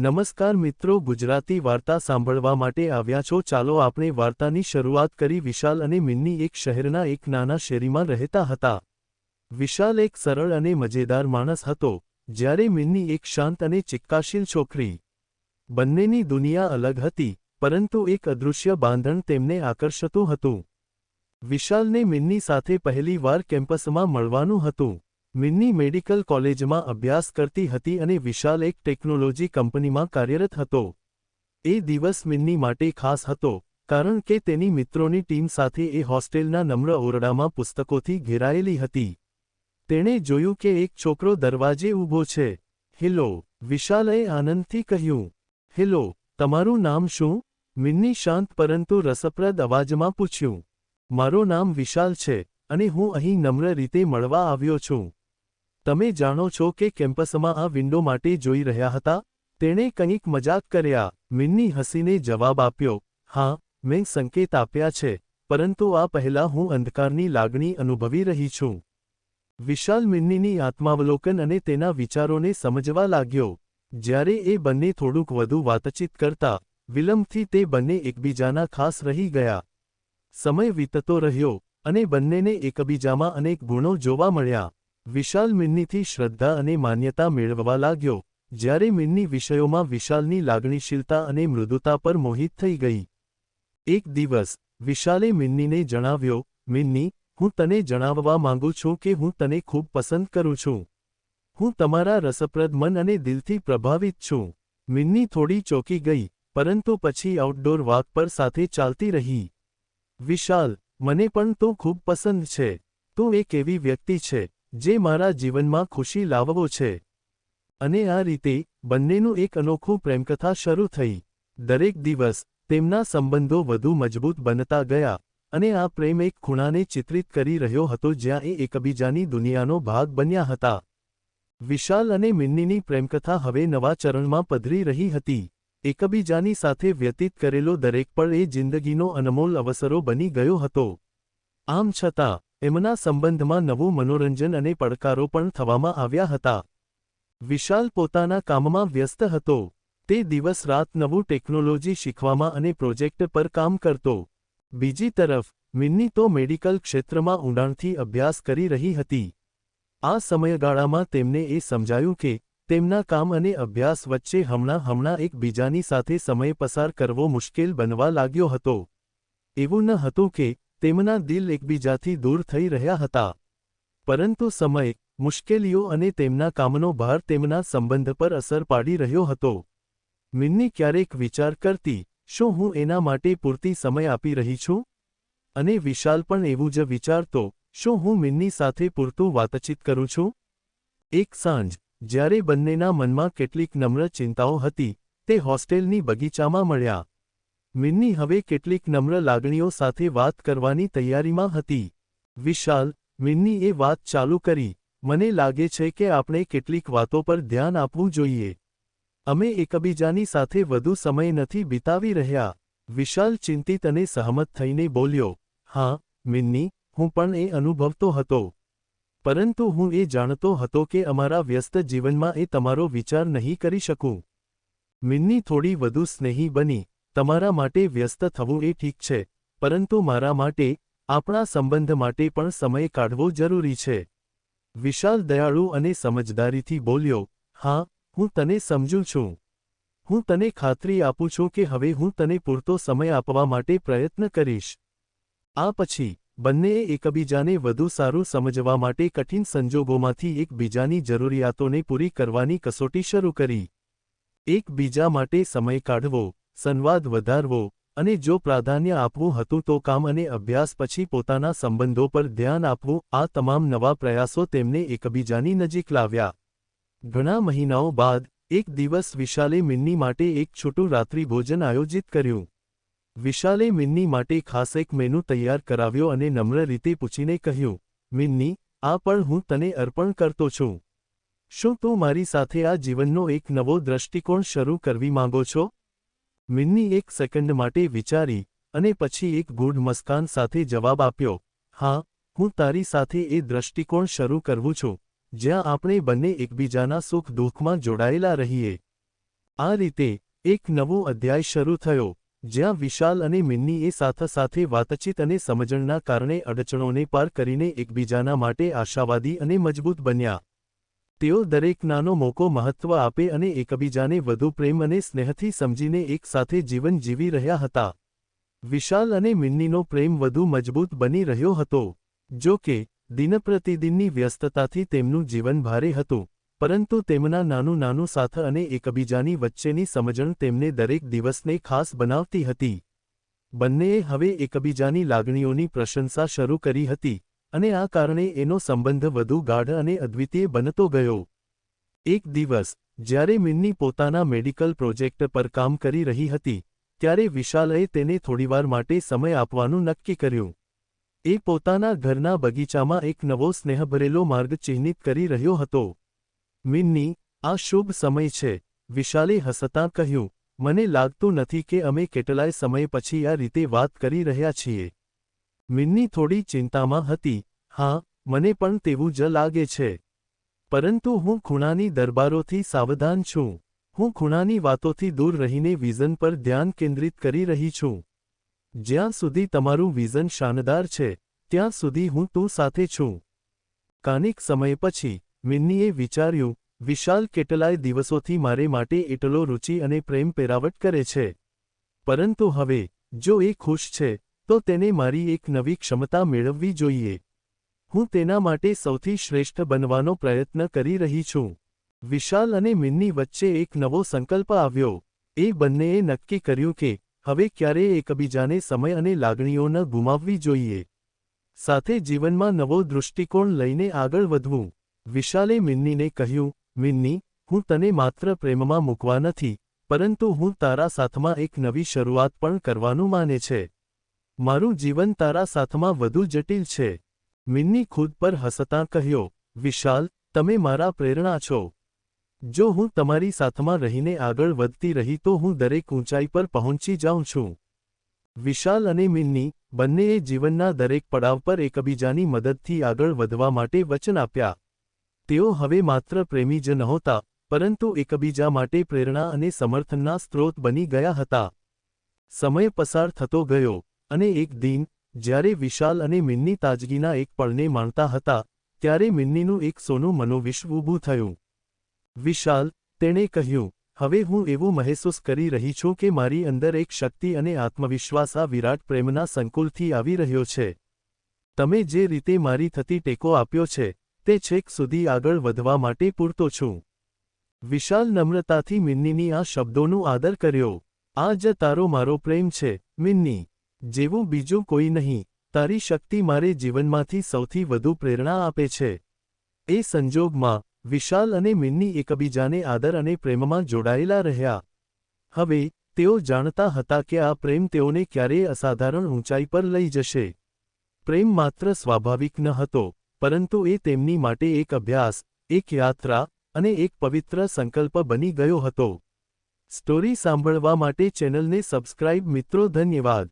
નમસ્કાર મિત્રો, ગુજરાતી વાર્તા સાંભળવા માટે આવ્યા છો. ચાલો આપણે વાર્તાની શરૂઆત કરી. વિશાલ અને મિન્ની એક શહેરના એક નાના શેરીમાં રહેતા હતા. વિશાલ એક સરળ અને મજેદાર માણસ હતો. જ્યારે મિન્ની એક શાંત અને ચિક્કાશીલ છોકરી. બંનેની દુનિયા અલગ હતી, પરંતુ એક અદૃશ્ય બાંધણ તેમને આકર્ષતું હતું. વિશાલને મિન્ની સાથે પહેલી વાર કેમ્પસમાં મળવાનું હતું. મિન્ની મેડિકલ કોલેજમાં અભ્યાસ કરતી હતી અને વિશાલ એક ટેકનોલોજી કંપનીમાં કાર્યરત હતો. એ દિવસ મિન્ની માટે ખાસ હતો, કારણ કે તેની મિત્રોની ટીમ સાથે એ હોસ્ટેલના નમ્ર ઓરડામાં પુસ્તકોથી ઘેરાયેલી હતી. તેણે જોયું કે એક છોકરો દરવાજે ઊભો છે. હેલો, વિશાલએ આનંદથી કહ્યું. હેલો, તમારું નામ શું? મિન્ની શાંત પરંતુ રસપ્રદ અવાજમાં પૂછ્યું. મારું નામ વિશાલ છે, અને હું અહીં નમ્ર રીતે મળવા આવ્યો છું. તમે જાણો છો કે કેમ્પસમાં આ વિન્ડો માટે જોઈ રહ્યા હતા? તેણે કંઈક મજાક કર્યા. મિન્ની હસીને જવાબ આપ્યો, હા, મેં સંકેત આપ્યા છે, પરંતુ આ પહેલાં હું અંધકારની લાગણી અનુભવી રહી છું. વિશાલ મિન્નીની આત્માવલોકન અને તેના વિચારોને સમજવા લાગ્યો. જ્યારે એ બંને થોડુંક વધુ વાતચીત કરતા, વિલંબથી તે બંને એકબીજાના ખાસ રહી ગયા. સમય વીતતો રહ્યો અને બંનેને એકબીજામાં અનેક ગુણો જોવા મળ્યા. વિશાલ મિન્નીથી શ્રદ્ધા અને માન્યતા મેળવવા લાગ્યો, જ્યારે મિન્ની વિષયોમાં વિશાલની લાગણીશીલતા અને મૃદુતા પર મોહિત થઈ ગઈ. એક દિવસ, વિશાલે મિન્નીને જણાવ્યો, મિન્ની, હું તને જણાવવા માંગુ છું કે હું તને ખૂબ પસંદ કરું છું. હું તમારા રસપ્રદ મન અને દિલથી પ્રભાવિત છું. મિન્ની થોડી ચોકી ગઈ, પરંતુ પછી આઉટડોર વાક પર સાથે ચાલતી રહી. વિશાલ, મને પણ તું ખૂબ પસંદ છે. તું એક એવી વ્યક્તિ છે. જે મારા જીવનમાં ખુશી લાવવો છે. અને આ રીતે બંનેનું એક અનોખું પ્રેમકથા શરૂ થઈ. દરેક દિવસ તેમના સંબંધો વધુ મજબૂત બનતા ગયા અને આ પ્રેમ એક ખૂણાને ચિત્રિત કરી રહ્યો હતો જ્યાં એ એકબીજાની દુનિયાનો ભાગ બન્યા હતા. વિશાલ અને મિન્નીની પ્રેમકથા હવે નવા ચરણમાં પધરી રહી હતી. એકબીજાની સાથે વ્યતીત કરેલો દરેક પળ એ જિંદગીનો અનમોલ અવસરો બની ગયો હતો. આમ છતાં એમના સંબંધમાં નવું મનોરંજન અને પડકારો પણ થવામાં આવ્યા હતા. વિશાલ પોતાના કામમાં વ્યસ્ત હતો. તે દિવસ રાત નવું ટેકનોલોજી શીખવામાં અને પ્રોજેક્ટ પર કામ કરતો. બીજી તરફ, મિન્ની તો મેડિકલ ક્ષેત્રમાં ઊંડાણથી અભ્યાસ કરી રહી હતી. આ સમયગાળામાં તેમને એ સમજાયું કે, તેમના કામ અને અભ્યાસ વચ્ચે હમણાં હમણાં એકબીજાની સાથે સમય પસાર કરવો મુશ્કેલ બનવા લાગ્યો હતો. એવું ન હતું કે તેમના દિલ એકબીજાથી દૂર થઈ રહ્યા હતા. પરંતુ સમય, મુશ્કેલીઓ અને તેમના કામનો ભાર તેમના સંબંધ પર અસર પાડી રહ્યો હતો. મિન્ની ક્યારેક વિચાર કરતી, શું હું એના માટે પૂરતી સમય આપી રહી છું? અને વિશાલ પણ એવું જ વિચારતો, શું હું મિન્ની સાથે પૂરતું વાતચીત કરું છું? એક સાંજ, જ્યારે બંનેના મનમાં કેટલીક નમ્ર ચિંતાઓ હતી, તે હોસ્ટેલની બગીચામાં મળ્યા. મિન્ની હવે કેટલીક નમ્ર લાગણીઓ સાથે વાત કરવાની તૈયારીમાં હતી. વિશાલ, મિન્ની એ વાત ચાલુ કરી. મને લાગે છે કે આપણે કેટલીક વાતો પર ધ્યાન આપવું જોઈએ. અમે એકબીજાની સાથે વધુ સમય નથી વિતાવી રહ્યા. વિશાલ ચિંતિત અને સહમત થઈને બોલ્યો, હા, મિન્ની, હું પણ એ અનુભવતો હતો. પરંતુ હું એ જાણતો હતો કે અમારા વ્યસ્ત જીવનમાં એ તમારો વિચાર નહીં કરી શકું. મિન્ની થોડી વધુ સ્નેહી બની. તમારા માટે વ્યસ્ત થવું એ ઠીક છે, પરંતુ મારા માટે, આપણા સંબંધ માટે પણ સમય કાઢવો જરૂરી છે. વિશાલ દયાળુ અને સમજદારીથી બોલ્યો, હા, હું તને સમજું છું. હું તને ખાતરી આપું છું કે હવે હું તને પૂરતો સમય આપવા માટે પ્રયત્ન કરીશ. આ પછી, બંનેએ એકબીજાને વધુ સારું સમજવા માટે કઠિન સંજોગોમાંથી એકબીજાની જરૂરિયાતોને પૂરી કરવાની કસોટી શરૂ કરી. એકબીજા માટે સમય કાઢવો સંવાદ વધારવો અને જો પ્રાધાન્ય આપવું હતું તો કામ અને અભ્યાસ પછી પોતાના સંબંધો પર ધ્યાન આપવું, આ તમામ નવા પ્રયાસો તેમને એકબીજાની નજીક લાવ્યા. ઘણા મહિનાઓ બાદ, એક દિવસ વિશાલે મિન્ની માટે એક છૂટું રાત્રિભોજન આયોજિત કર્યું. વિશાલે મિન્ની માટે ખાસ એક મેનુ તૈયાર કરાવ્યો અને નમ્ર રીતે પૂછીને કહ્યું, મિન્ની, આ પણ હું તને અર્પણ કરતો છું. શું તું મારી સાથે આ જીવનનો એક નવો દ્રષ્ટિકોણ શરૂ કરવી માંગો છો? મિન્ની એક સેકન્ડ માટે વિચારી અને પછી એક ગૂઢ મસ્કાન સાથે જવાબ આપ્યો, હા, હું તારી સાથે એ દ્રષ્ટિકોણ શરૂ કરવું છું, જ્યાં આપણે બંને એકબીજાના સુખ દુઃખમાં જોડાયેલા રહીએ. આ રીતે એક નવો અધ્યાય શરૂ થયો, જ્યાં વિશાલ અને મિન્નીએ સાથે સાથે વાતચીત અને સમજણના કારણે અડચણોને પાર કરીને એકબીજાના માટે આશાવાદી અને મજબૂત બન્યા. તેઓ દરેક નાનો મોકો મહત્વ આપે અને એકબીજાને વધુ પ્રેમ અને સ્નેહથી સમજીને એકસાથે જીવન જીવી રહ્યા હતા. વિશાલ અને મિન્નીનો પ્રેમ વધુ મજબૂત બની રહ્યો હતો, જો કે દિનપ્રતિદિનની વ્યસ્તતાથી તેમનું જીવન ભારે હતું, પરંતુ તેમના નાનું નાનું સાથ અને એકબીજાની વચ્ચેની સમજણ તેમને દરેક દિવસને ખાસ બનાવતી હતી. બંનેએ હવે એકબીજાની લાગણીઓની પ્રશંસા શરૂ કરી હતી. અને આ કારણે એનો સંબંધ વધુ ગાઢ અને અદ્વિતીય બનતો ગયો. એક દિવસ, જ્યારે મિન્ની પોતાના મેડિકલ પ્રોજેક્ટ પર કામ કરી રહી હતી, ત્યારે વિશાલએ તેને થોડીવાર માટે સમય આપવાનું નક્કી કર્યું. એ પોતાના ઘરના બગીચામાં એક નવો સ્નેહભરેલો માર્ગ ચિહ્નિત કરી રહ્યો હતો. મિન્ની, આ શુભ સમય છે, વિશાલે હસતાં કહ્યું. મને લાગતું નથી કે અમે કેટલાય સમય પછી આ રીતે વાત કરી રહ્યા છીએ. મિન્ની થોડી ચિંતામાં હતી. હા, મને પણ તેવું જ લાગે છે. પરંતુ હું ખૂણાની દરબારોથી સાવધાન છું. હું ખૂણાની વાતોથી દૂર રહીને વિઝન પર ધ્યાન કેન્દ્રિત કરી રહી છું. જ્યાં સુધી તમારું વિઝન શાનદાર છે, ત્યાં સુધી હું તું સાથે છું. કાનિક સમય પછી મિન્નીએ વિચાર્યું, વિશાલ કેટલાય દિવસોથી મારે માટે એટલો રુચિ અને પ્રેમ પેરાવટ કરે છે. પરંતુ હવે, જો એ ખુશ છે તો તેને મારી એક નવી ક્ષમતા મેળવવી જોઈએ. હું તેના માટે સૌથી શ્રેષ્ઠ બનવાનો પ્રયત્ન કરી રહી છું. વિશાલ અને મિન્ની વચ્ચે એક નવો સંકલ્પ આવ્યો. એ બંનેએ નક્કી કર્યું કે, હવે ક્યારેય એકબીજાને સમય અને લાગણીઓ ન ગુમાવવી જોઈએ. સાથે જીવનમાં નવો દૃષ્ટિકોણ લઈને આગળ વધવું. વિશાલે મિન્નીને કહ્યું, મિન્ની, હું તને માત્ર પ્રેમમાં મૂકવા નથી, પરંતુ હું તારા સાથમાં એક નવી શરૂઆત પણ કરવાનું માને છે. મારું જીવન તારા સાથમાં વધુ જટિલ છે. મિન્ની ખુદ પર હસતાં કહ્યો, વિશાલ, તમે મારા પ્રેરણા છો. જો હું તમારી સાથમાં રહીને આગળ વધતી રહી તો હું દરેક ઊંચાઈ પર પહોંચી જાઉં છું. વિશાલ અને મિન્ની બંનેએ જીવનના દરેક પડાવ પર એકબીજાની મદદથી આગળ વધવા માટે વચન આપ્યા. તેઓ હવે માત્ર પ્રેમી જ નહોતા, પરંતુ એકબીજા માટે પ્રેરણા અને સમર્થનના સ્ત્રોત બની ગયા હતા. સમય પસાર થતો ગયો. અને એક દિન, જ્યારે વિશાલ અને મિન્ની તાજગીના એક પળને માણતા હતા, ત્યારે મિન્નીનું એક સોનું મનોવિશ્વ ઊભું થયું. વિશાલ, તેણે કહ્યું, હવે હું એવું મહેસૂસ કરી રહી છું કે મારી અંદર એક શક્તિ અને આત્મવિશ્વાસ આ વિરાટ પ્રેમના સંકુલથી આવી રહ્યો છે. તમે જે રીતે મારી થતી ટેકો આપ્યો છે, તે છેક સુધી આગળ વધવા માટે પૂરતો છું. વિશાલ નમ્રતાથી મિન્નીની આ શબ્દોનું આદર કર્યો, આ જ તારો મારો પ્રેમ છે, મિન્ની. જેવું બીજો કોઈ નહીં, તારી શક્તિ મારે જીવનમાંથી સૌથી વધુ પ્રેરણા આપે છે. એ સંજોગમાં, વિશાલ અને મિન્ની એકબીજાને આદર અને પ્રેમમાં જોડાયેલા રહ્યા. હવે, તેઓ જાણતા હતા કે આ પ્રેમ તેઓને ક્યારેય અસાધારણ ઊંચાઈ પર લઈ જશે. પ્રેમ માત્ર સ્વાભાવિક ન હતો, પરંતુ એ તેમની માટે એક અભ્યાસ, એક યાત્રા અને એક પવિત્ર સંકલ્પ બની ગયો હતો. સ્ટોરી સાંભળવા માટે ચેનલને સબસ્ક્રાઇબ મિત્રો, ધન્યવાદ.